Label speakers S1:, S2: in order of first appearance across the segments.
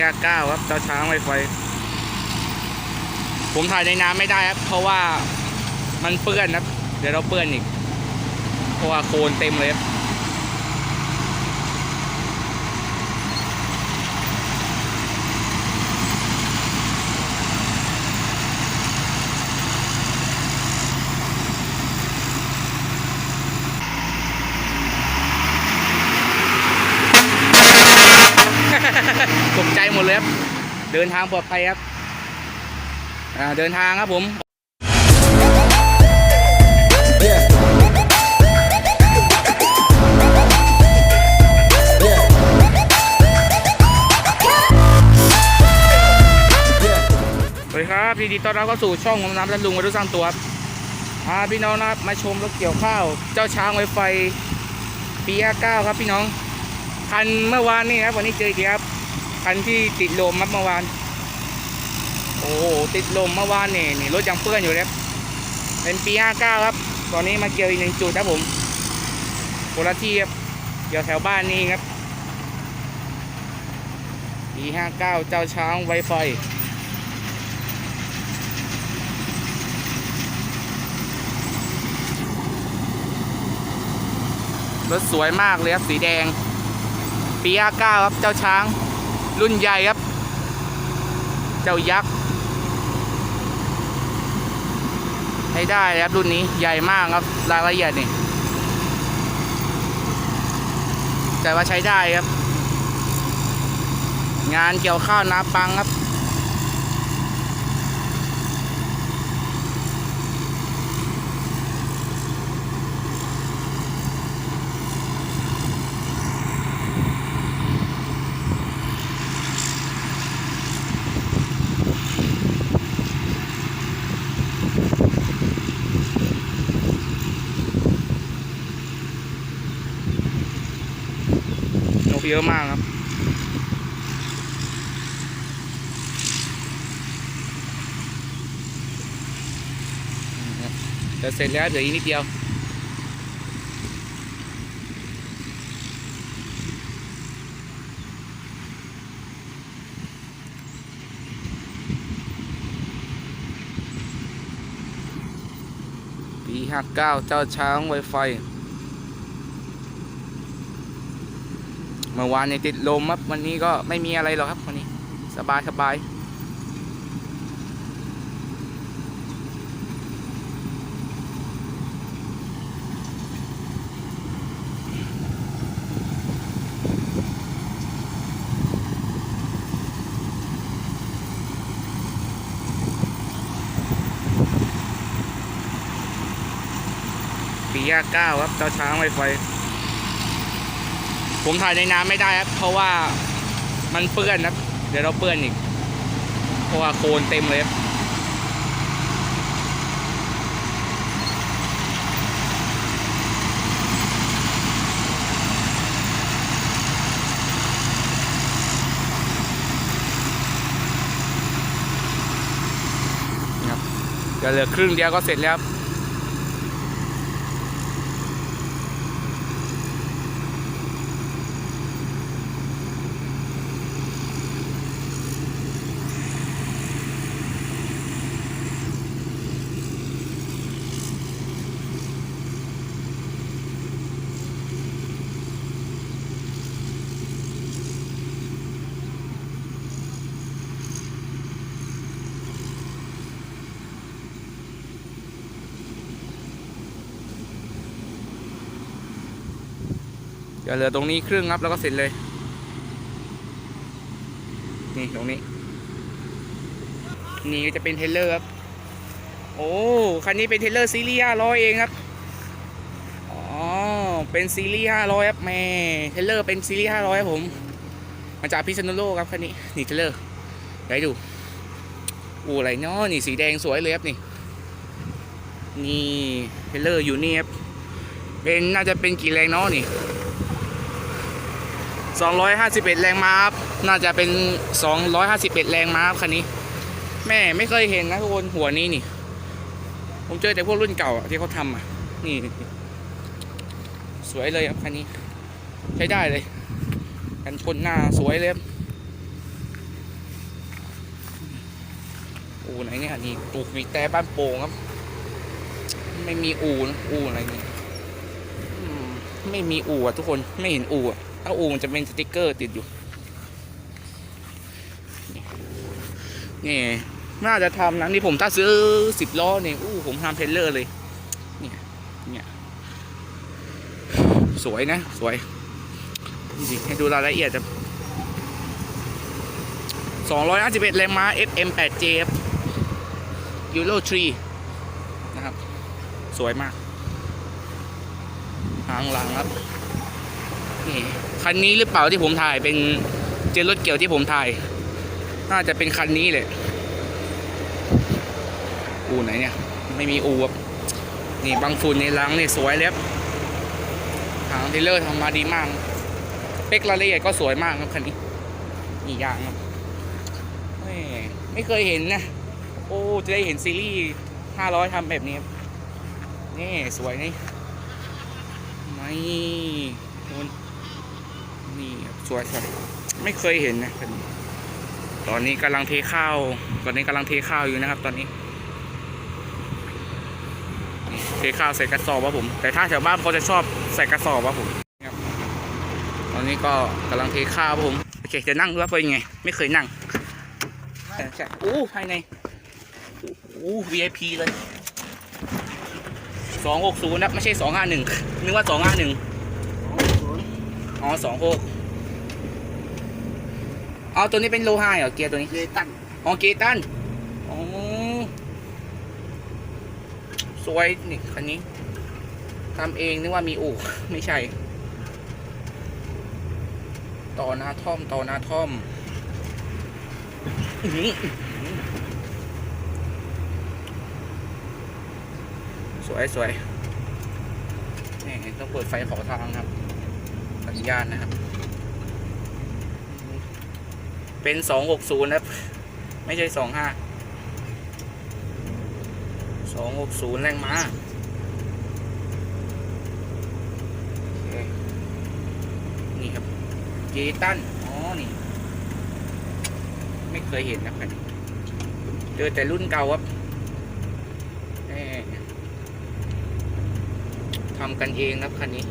S1: ยาเก้าครับเจ้าช้างไวไฟ ผมถ่ายในน้ำไม่ได้ครับ เพราะว่ามันเปื้อนครับ เดี๋ยวเราเปื้อนอีกเพราะว่าโคลนเต็มเลยครับ ตกใจหมด เลยครับ เดินทางปลอดภัยครับเดินทางครับผม
S2: Yeah. Yeah. Yeah.
S1: สวัสดีครับยินดีต้อนรับเข้าสู่ช่องของน้ำและลุงวัยรุ่นสร้างตัวครับอ่าพี่น้องนะครับมาชมรถเกี่ยวข้าว เจ้าช้างไวไฟปี59ครับพี่น้อง คันเมื่อวานนี่ครับวันนี้เจออีกครับ คันที่ติดลมเมื่อวาน โอ้โหติดลมเมื่อวานนี่นี่รถยังเปื้อนอยู่เลยครับเป็นปี59ครับ ตอนนี้มาเกี่ยวอีกหนึ่งจุดครับผมคนละที่ครับเกี่ยวแถวบ้านนี่ครับปี59เจ้าช้างไวไฟรถสวยมากเลยครับสีแดงปีอาก้าครับเจ้าช้าง รุ่นใหญ่ครับ เจ้ายักษ์ให้ได้ครับรุ่นนี้ใหญ่มากครับรายละเอียดนี่แต่ว่าใช้ได้ครับ งานเกี่ยวข้าวนาปังครับ เยอะมากครับ จะเสร็จแล้วเดี๋ยวอีกนิดเดียวปีห้าเก้าเจ้าช้างไวไฟ เมื่อวานเนี่ยติดลมครับวันนี้ก็ไม่มีอะไรหรอกครับวันนี้ สบายสบายปีห้าเก้าครับเจ้าช้างไวไฟ ผมถ่ายในน้ำไม่ได้ครับ เพราะว่ามันเปื้อนครับ เดี๋ยวเราเปื้อนอีก เพราะว่าโคลนเต็มเลยครับครับเดี๋ยวเหลือครึ่งเดียวก็เสร็จแล้ว ครับเหลือตรงนี้ครึ่งครับแล้วก็เสร็จเลย นี่ตรงนี้ นี่ก็จะเป็นเทเลอร์ครับ โอ้คันนี้เป็นเทเลอร์ซีรีส์500เองครับอ๋อเป็นซีรีส์500ครับแม่เทเลอร์เป็นซีรีส์500ครับผมมาจากพิษณุโลกครับคันนี้นี่เทเลอร์เดี๋ยวให้ดูอู้อะไรเนาะนี่สีแดงสวยเลยครับนี่นี่เทเลอร์อยู่นี่ครับเป็นน่าจะเป็นกี่แรงเนาะนี่ 251 แรงม้าครับน่าจะเป็น 251 แรงม้าครับคันนี้ แม่ไม่เคยเห็นนะทุกคนหัวนี้นี่ ผมเจอแต่พวกรุ่นเก่าที่เขาทำอะ นี่ สวยเลยครับคันนี้ ใช้ได้เลย กันชนหน้าสวยเลยอู่ไหนเนี่ยนี่ปลูกมีแต่บ้านโป่งครับ ไม่มีอู่อู่อะไรเนี่ย ไม่มีอู่อะทุกคนไม่เห็นอู่อะถ้าอู่มันจะเป็นสติกเกอร์ติดอยู่นี่น่าจะทำนะนี่ผมถ้าซื้อสิบล้อเนี่ยอู้ผมทำเทรลเลอร์เลยเนี่ยเนี่ยสวยนะ สวยจริงๆให้ดูรายละเอียดจะ251แรงม้า FM8J ยูโร3นะครับ สวยมาก หางหลังครับนี่คันนี้หรือเปล่าที่ผมถ่ายเป็นเจนรถเกี่ยวที่ผมถ่าย น่าจะเป็นคันนี้เลยอูไหนเนี่ย ไม่มีอูครับนี่บางฝุ่นในลังนี่สวยเลยครับหางเทเลอร์ทำมาดีมากเป๊กรายละเอียดก็สวยมากครับคันนี้นี่ยางครับไม่ไม่เคยเห็นนะโอ้ จะได้เห็นซีรีส์500ทำแบบนี้ นี่ สวยนี่ ไม่คุณนี่สวยสวยไม่เคยเห็นนะตอนนี้กำลังเทข้าว ตอนนี้กำลังเทข้าวอยู่นะครับ ตอนนี้เทข้าวใส่กระสอบวะผม แต่ถ้าแถวบ้านเขาจะชอบใส่กระสอบวะผมครับตอนนี้ก็กำลังเทข้าวผมโอเคจะนั่งดูว่าเป็นไง ไม่เคยนั่งใช่โอ้ภายในโอ้ VIP เลย องหกศูนย์นะไม่ใช่สองห้าหนึ่งนึกว่าสองห้าหนึ่งอ๋อสองหกเอาตัวนี้เป็นโลไฮเหรอเกียร์ตัวนี้
S3: เลตัน
S1: อ๋อเกตันอ๋อสวยนี่คันนี้ทำเองนึกว่ามีอู่ไม่ใช่ ต่อหน้าท่อมต่อหน้าท่อมอื้อหือ สวยสวยนี่ต้องเปิดไฟขอทางครับ สัญญาณนะครับ เป็นสองหกศูนย์ครับ ไม่ใช่สองห้าสองหกศูนย์แรงม้าโอเคนี่ครับเจตันอ๋อ นี่ ไม่เคยเห็นนะคันนี้เจอแต่รุ่นเก่าครับแหม่ ทำกันเองครับคันนี้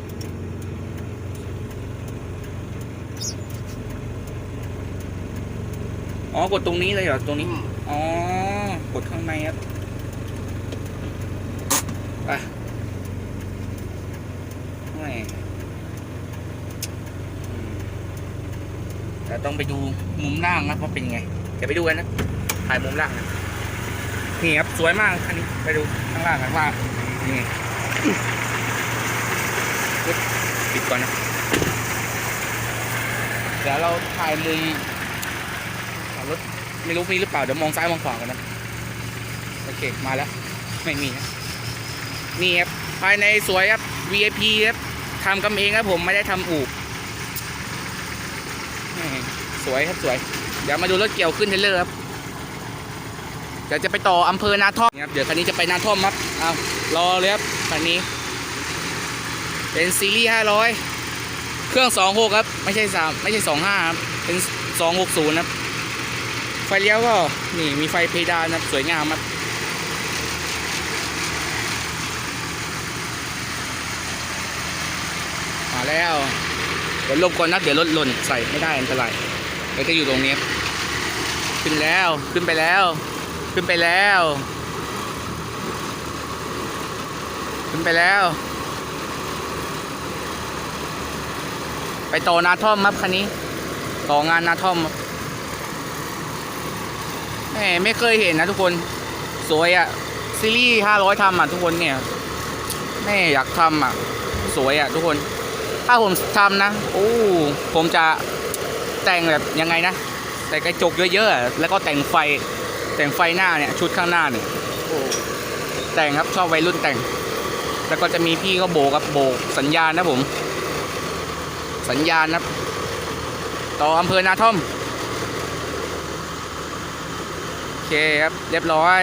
S1: อ๋อกดตรงนี้เลยเหรอตรงนี้ อ๋อกดข้างในครับไปไม่อืมแต่ต้องไปดูมุมล่างนะว่าเป็นไงเดี๋ยวไปดูกันนะถ่ายมุมล่างนะนี่ครับสวยมากคันนี้ไปดูข้างล่างกันว่านี่ ปึ๊บปิดก่อนนะเดี๋ยวเราถ่ายมุมรถไม่รู้มีหรือเปล่าเดี๋ยวมองซ้ายมองขวากันนะโอเคมาแล้ว ไม่มีนะนี่ครับภายในสวยครับ VIP ครับทำกันเองครับผมไม่ได้ทำอู่สวยครับสวย เดี๋ยวมาดูรถเกี่ยวขึ้นเทเลอร์ครับเดี๋ยวจะไปต่ออำเภอนาท่อมครับเดี๋ยวคันนี้จะไปนาท่อมครับเอารอเลยครับคันนี้ เป็นซีรีส์500เครื่อง26ครับ ไม่ใช่3ไม่ใช่25ครับ เป็น260ครับ ไฟเลี้ยวก็ นี่มีไฟเพดานนะสวยงามครับมาแล้ว เดี๋ยวลบก่อนนะเดี๋ยวรถหล่นใส่ไม่ได้อันตรายเดี๋ยวจะอยู่ตรงนี้ขึ้นแล้วขึ้นไปแล้ว ขึ้นไปแล้ว ขึ้นไปแล้ว ไปต่อนาท่อมครับคันนี้ ต่องานนาท่อมแหมไม่เคยเห็นนะทุกคนสวยอะซีรีส์ห้าร้อยทำอะทุกคนเนี่ยแม่อยากทำอะสวยอะทุกคน ถ้าผมทำนะโอ้ผมจะแต่งแบบยังไงนะแต่กระจกเยอะๆแล้วก็แต่งไฟแต่งไฟหน้าเนี่ยชุดข้างหน้าเนี่ยโอ้แต่งครับชอบวัยรุ่นแต่ง แล้วก็จะมีพี่ก็โบกับโบกสัญญาณนะผม สัญญาณนะต่ออำเภอนาท่อม โอเคครับ เรียบร้อย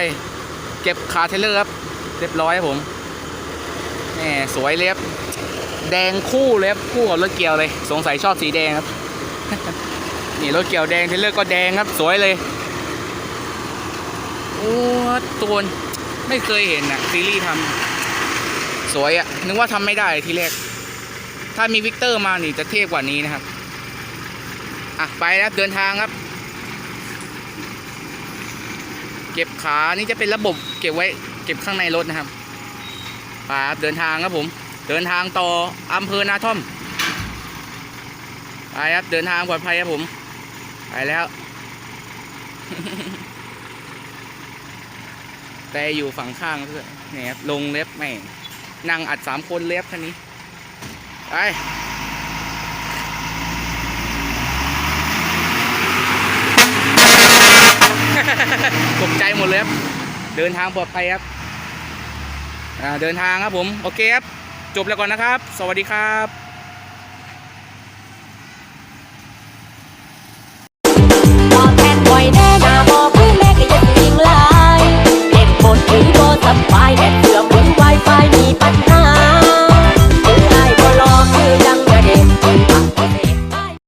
S1: เก็บคาเทเลอร์ครับ เรียบร้อยครับผมแหมสวยเลยครับ แดงคู่เลยครับ คู่กับรถเกียวเลย สงสัยชอบสีแดงครับ นี่รถเกียวแดงเทเลอร์ก็แดงครับ สวยเลย โอ้ตูนไม่เคยเห็นอะซีรีส์ทำสวยอะนึกว่าทำไม่ได้ทีแรก ถ้ามีวิกเตอร์มานี่จะเท่กว่านี้นะครับ อะ ไปครับเดินทางครับ เก็บขานี่จะเป็นระบบเก็บไว้เก็บข้างในรถนะครับไปครับเดินทางครับผม เดินทางต่ออำเภอนาท่อมไปครับเดินทางปลอดภัยครับผม ไปแล้ว แต่อยู่ฝั่งข้างเพื่อนนี่ครับลงเล็บแม่งนั่งอัดสามคนเล็บคันนี้ ไปตกใจหมดเลยครับ เดินทางปลอดภัยครับเดินทางครับผม โอเคครับ จบแล้วก่อนนะครับ สวัสดีครับสบายแดด